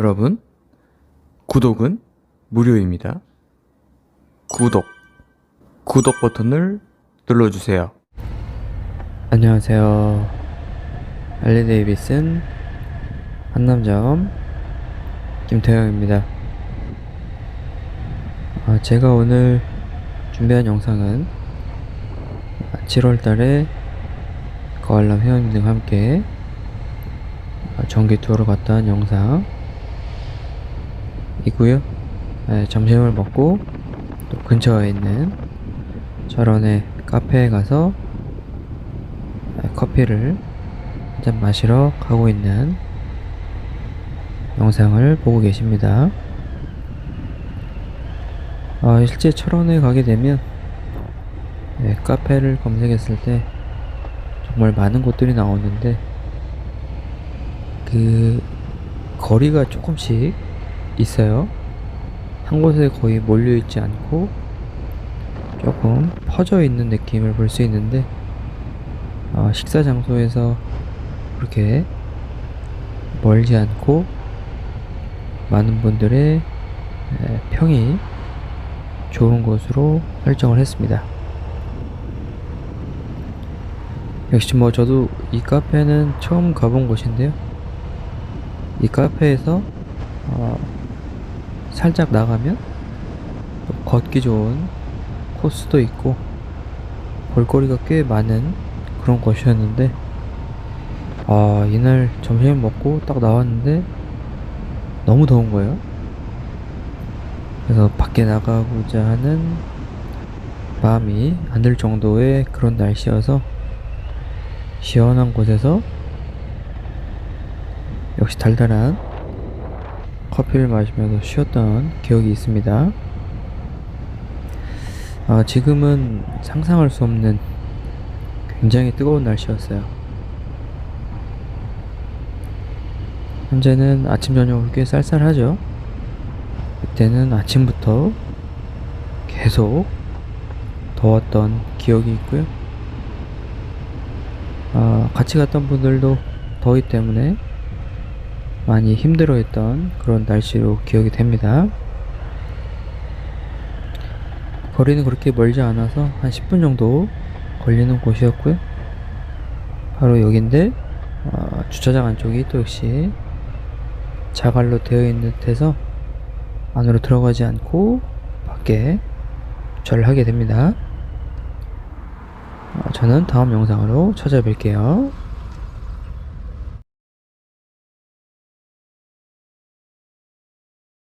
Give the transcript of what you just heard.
여러분, 구독은 무료입니다. 구독, 구독 버튼을 눌러주세요. 안녕하세요. 알리 데이비슨 한남점 김태형입니다. 아, 제가 오늘 준비한 영상은 7월 달에 거알람 회원님들과 함께 아, 전기 투어를 갔다 온 영상 이고요. 네, 점심을 먹고 또 근처에 있는 철원의 카페에 가서 네, 커피를 한 잔 마시러 가고 있는 영상을 보고 계십니다. 아, 실제 철원에 가게 되면 네, 카페를 검색했을 때 정말 많은 곳들이 나오는데 그 거리가 조금씩 있어요. 한 곳에 거의 몰려 있지 않고 조금 퍼져 있는 느낌을 볼 수 있는데 어, 식사 장소에서 그렇게 멀지 않고 많은 분들의 에, 평이 좋은 곳으로 설정을 했습니다. 역시 뭐 저도 이 카페는 처음 가본 곳인데요. 이 카페에서 어, 살짝 나가면 또 걷기 좋은 코스도 있고 볼거리가 꽤 많은 그런 곳이었는데 아 이날 점심 먹고 딱 나왔는데 너무 더운 거예요. 그래서 밖에 나가고자 하는 마음이 안 들 정도의 그런 날씨여서 시원한 곳에서 역시 달달한 커피를 마시면서 쉬었던 기억이 있습니다. 아, 지금은 상상할 수 없는 굉장히 뜨거운 날씨였어요. 현재는 아침 저녁으로 꽤 쌀쌀하죠. 그때는 아침부터 계속 더웠던 기억이 있고요. 아, 같이 갔던 분들도 더위 때문에 많이 힘들어했던 그런 날씨로 기억이 됩니다. 거리는 그렇게 멀지 않아서 한 10분 정도 걸리는 곳이었고요. 바로 여긴데 어, 주차장 안쪽이 또 역시 자갈로 되어 있는 듯해서 안으로 들어가지 않고 밖에 주차를 하게 됩니다. 어, 저는 다음 영상으로 찾아뵐게요.